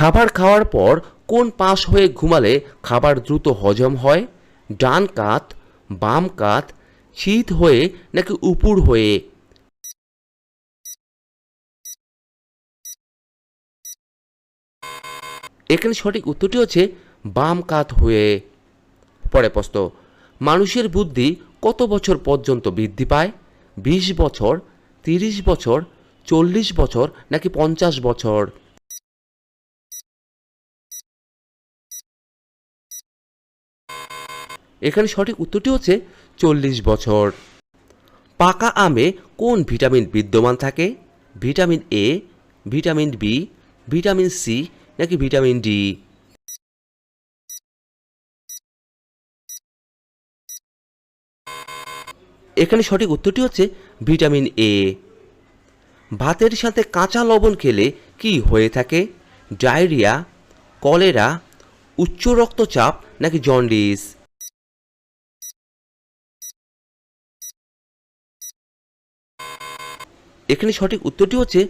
খাবার খাওয়ার পর কোন পাশ হয়ে ঘুমালে খাবার দ্রুত হজম হয়? ডান কাত, বাম কাত, শীত হয়ে নাকি উপুর হয়ে? এখানে সঠিক উত্তরটি হচ্ছে বাম কাত হয়ে। পরে প্রশ্ন, মানুষের বুদ্ধি কত বছর পর্যন্ত বৃদ্ধি পায়? বিশ বছর, তিরিশ বছর, চল্লিশ বছর নাকি পঞ্চাশ বছর? এখানে সঠিক উত্তরটি হচ্ছে চল্লিশ বছর। পাকা আমে কোন ভিটামিন বিদ্যমান থাকে? Vitamin A vitamin B vitamin C নাকি ভিটামিন ডি এখানে সঠিক উত্তরটি হচ্ছে ভিটামিন এ ভাতের সাথে কাঁচা লবণ খেলে কি হয়ে থাকে? ডায়রিয়া, কলেরা, উচ্চ রক্তচাপ নাকি জন্ডিস? এখানে সঠিক উত্তরটি হচ্ছে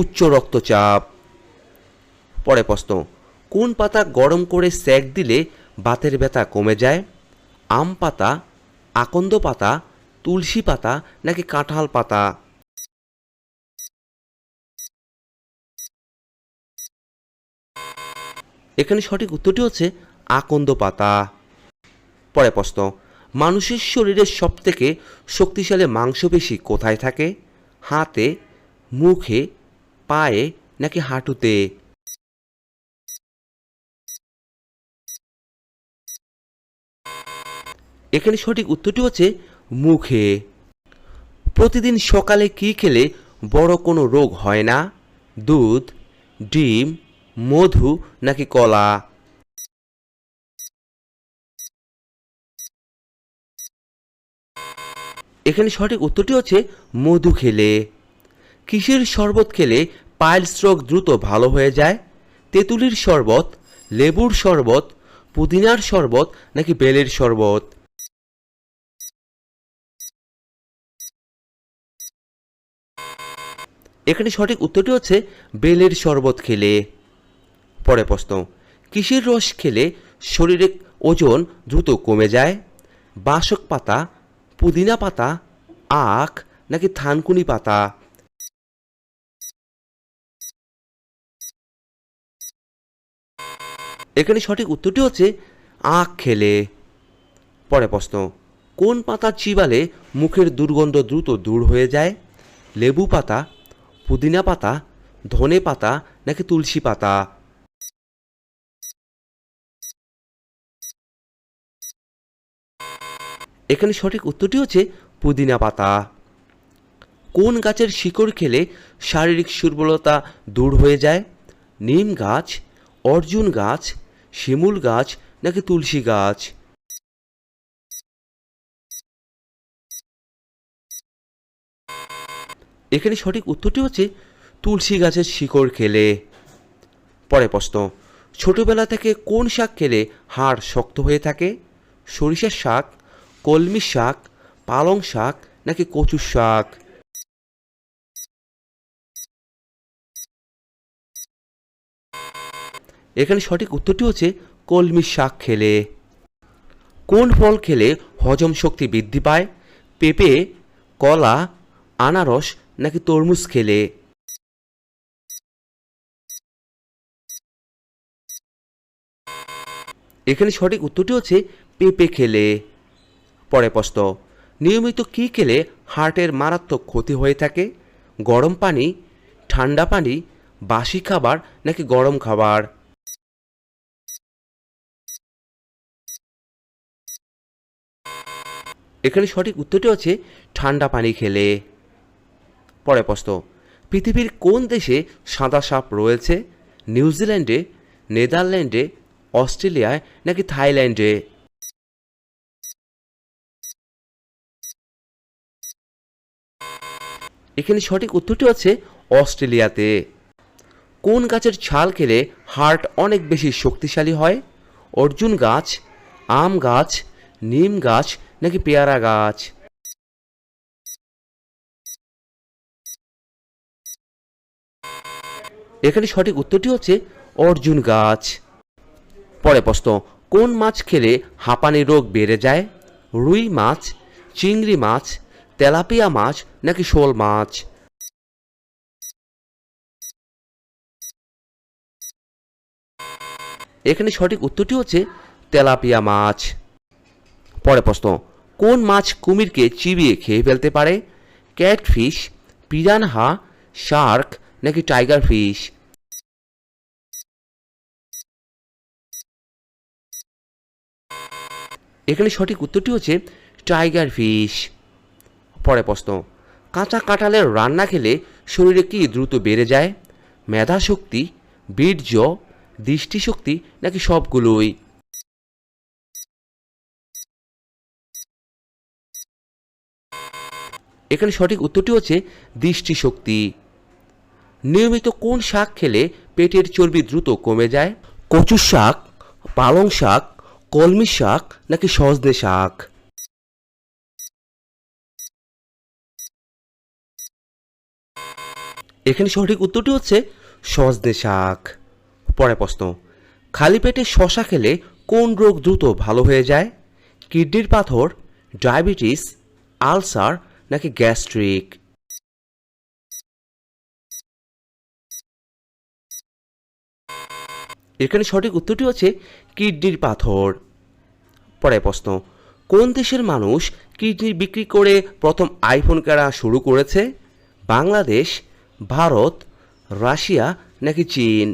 উচ্চ রক্তচাপ। পরে প্রশ্ন, কোন পাতা গরম করে সেক দিলে বাতের ব্যথা কমে যায়? আম পাতা, আকন্দ পাতা, তুলসী পাতা নাকি কাঁঠাল পাতা? এখানে সঠিক উত্তরটি হচ্ছে আকন্দ পাতা। পরে প্রশ্ন, মানুষের শরীরের সবথেকে শক্তিশালী মাংসপেশি কোথায় থাকে? হাতে, মুখে, পায়ে নাকি হাঁটুতে? এখানে সঠিক উত্তরটি হচ্ছে মুখে। প্রতিদিন সকালে কি খেলে বড় কোনো রোগ হয় না? দুধ, ডিম, মধু নাকি কলা? এখানে সঠিক উত্তরটি হচ্ছে মধু খেলে। কিসের শরবত খেলে পাইলস স্ট্রোক দ্রুত ভালো হয়ে যায়? তেঁতুলির শরবত, লেবুর শরবত, পুদিনার শরবত নাকি বেলের শরবত? এখানে সঠিক উত্তরটি হচ্ছে বেলের শরবত খেলে। পরে প্রশ্ন, কিসের রস খেলে শরীরে ওজন দ্রুত কমে যায়? বাসক পাতা পুদিনা পাতা, আখ, নাকি থানকুনি পাতা? এখানে সঠিক উত্তরটি হচ্ছে আখ খেলে। পরে প্রশ্ন, কোন পাতা চিবালে মুখের দুর্গন্ধ দ্রুত দূর হয়ে যায়? লেবু পাতা, পুদিনা পাতা, ধনে পাতা, নাকি তুলসী পাতা? এখানে সঠিক উত্তরটি হচ্ছে পুদিনা পাতা। কোন গাছের শিকড় খেলে শারীরিক দুর্বলতা দূর হয়ে যায়? নিম গাছ, অর্জুন গাছ, শিমুল গাছ নাকি তুলসী গাছ? এখানে সঠিক উত্তরটি হচ্ছে তুলসী গাছের শিকড় খেলে। পরে প্রশ্ন, ছোটবেলা থেকে কোন শাক খেলে হাড় শক্ত হয়ে থাকে? সরিষার শাক কলমি শাক, পালং শাক নাকি কচুর শাক? এখানে সঠিক উত্তরটি হচ্ছে কলমি শাক খেলে। কোন ফল খেলে হজম শক্তি বৃদ্ধি পায়? পেঁপে, কলা, আনারস নাকি তরমুজ খেলে? এখানে সঠিক উত্তরটি হচ্ছে পেঁপে খেলে। পরে প্রশ্ন, নিয়মিত কী খেলে হার্টের মারাত্মক ক্ষতি হয়ে থাকে? গরম পানি, ঠান্ডা পানি, বাসি খাবার নাকি গরম খাবার? এখানে সঠিক উত্তরটি হচ্ছে, ঠান্ডা পানি খেলে। পরে প্রশ্ন, পৃথিবীর কোন দেশে সাদা সাপ রয়েছে? নিউজিল্যান্ডে, নেদারল্যান্ডে, অস্ট্রেলিয়ায় নাকি থাইল্যান্ডে? এখানে সঠিক উত্তরটি হচ্ছে অস্ট্রেলিয়াতে। কোন গাছের ছাল খেলে হার্ট অনেক বেশি শক্তিশালী হয়? অর্জুন গাছ, আম গাছ, নিম গাছ নাকি পেয়ারা গাছ? এখানে সঠিক উত্তরটি হচ্ছে অর্জুন গাছ। পরে প্রশ্ন, কোন মাছ খেলে হাঁপানি রোগ বেড়ে যায়? রুই মাছ, চিংড়ি মাছ তেলাপিয়া মাছ নাকি শোল মাছ? এখানে সঠিক উত্তরটি হচ্ছে তেলাপিয়া মাছ। পরে প্রশ্ন, কোন মাছ কুমিরকে চিবিয়ে খেয়ে ফেলতে পারে? ক্যাটফিশ, পিরানহা, শার্ক নাকি টাইগার ফিশ? এখানে সঠিক উত্তরটি হচ্ছে টাইগার ফিশ। পরে প্রশ্ন, কাঁচা কাঁঠালের রান্না খেলে শরীরে কি দ্রুত বেড়ে যায়? মেধা শক্তি বীর্য, দৃষ্টিশক্তি নাকি সবগুলোই? এখানে সঠিক উত্তরটি হচ্ছে দৃষ্টিশক্তি। নিয়মিত কোন শাক খেলে পেটের চর্বি দ্রুত কমে যায়? কচু শাক, পালং শাক, কলমি শাক নাকি সজনে শাক? এখানে সঠিক উত্তরটি হচ্ছে সজনে শাক। পরে প্রশ্ন, খালি পেটে শশা খেলে কোন রোগ দ্রুত ভালো হয়ে যায়? কিডনির পাথর, ডায়াবেটিস, আলসার নাকি গ্যাস্ট্রিক? এখানে সঠিক উত্তরটি হচ্ছে কিডনির পাথর। পরে প্রশ্ন, কোন দেশের মানুষ কিডনি বিক্রি করে প্রথম আইফোন কেনা শুরু করেছে? বাংলাদেশ ভারত, রাশিয়া নাকি চীন?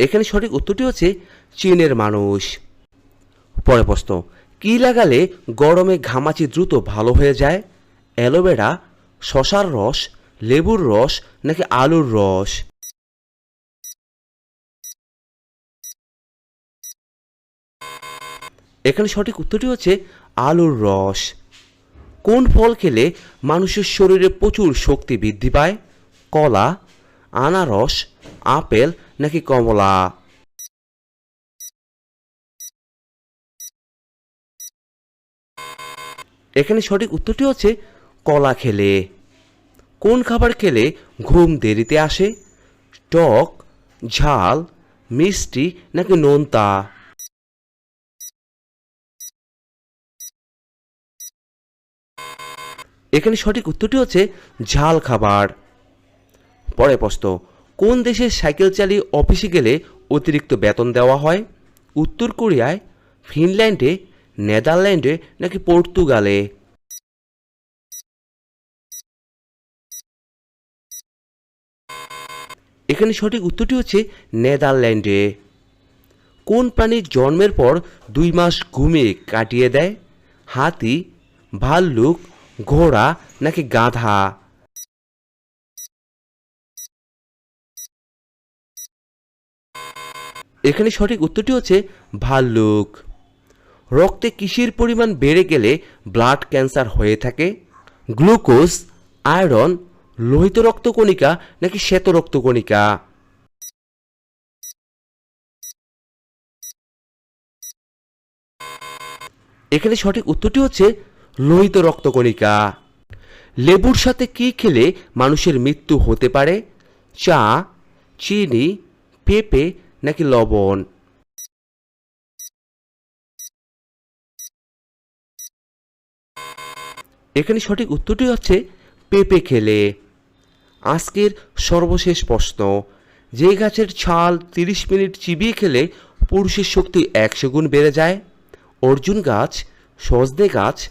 এখানে সঠিক উত্তরটি হচ্ছে চীনের মানুষ। পরে প্রশ্ন, কি লাগালে গরমে ঘামাচি দ্রুত ভালো হয়ে যায়? অ্যালোভেরা, শশার রস, লেবুর রস নাকি আলুর রস? এখানে সঠিক উত্তরটি হচ্ছে আলুর রস। কোন ফল খেলে মানুষের শরীরে প্রচুর শক্তি বৃদ্ধি পায়? কলা, আনারস, আপেল নাকি কমলা? এখানে সঠিক উত্তরটি হচ্ছে কলা খেলে। কোন খাবার খেলে ঘুম দেরিতে আসে? টক, ঝাল, মিষ্টি নাকি নোনতা? এখানে সঠিক উত্তরটি হচ্ছে ঝাল খাবার। পরে প্রশ্ন, কোন দেশের সাইকেল চালিয়ে অফিসে গেলে অতিরিক্ত বেতন দেওয়া হয়? উত্তর কোরিয়ায়, ফিনল্যান্ডে, নেদারল্যান্ডে নাকি পর্তুগালে? এখানে সঠিক উত্তরটি হচ্ছে নেদারল্যান্ডে। কোন প্রাণীর জন্মের পর দুই মাস ঘুমিয়ে কাটিয়ে দেয়? হাতি, ভাল্লুক ঘোড়া নাকি গাধা? এখানে সঠিক উত্তরটি হচ্ছে ভাল্লুক। রক্তে কিসের পরিমাণ বেড়ে গেলে ব্লাড ক্যান্সার হয়ে থাকে? গ্লুকোজ, আয়রন, লোহিত রক্তকণিকা নাকি শ্বেত রক্তকণিকা? এখানে সঠিক উত্তরটি হচ্ছে লোহিত রক্তকণিকা। লেবুর সাথে কি খেলে মানুষের মৃত্যু হতে পারে? চা, চিনি, পেঁপে নাকি লবণ? এখানে সঠিক উত্তরটি হচ্ছে পেঁপে খেলে। আজকের সর্বশেষ প্রশ্ন, যে গাছের ছাল তিরিশ মিনিট চিবিয়ে খেলে পুরুষের শক্তি একশো গুণ বেড়ে যায়? অর্জুন গাছ সজনে গাছ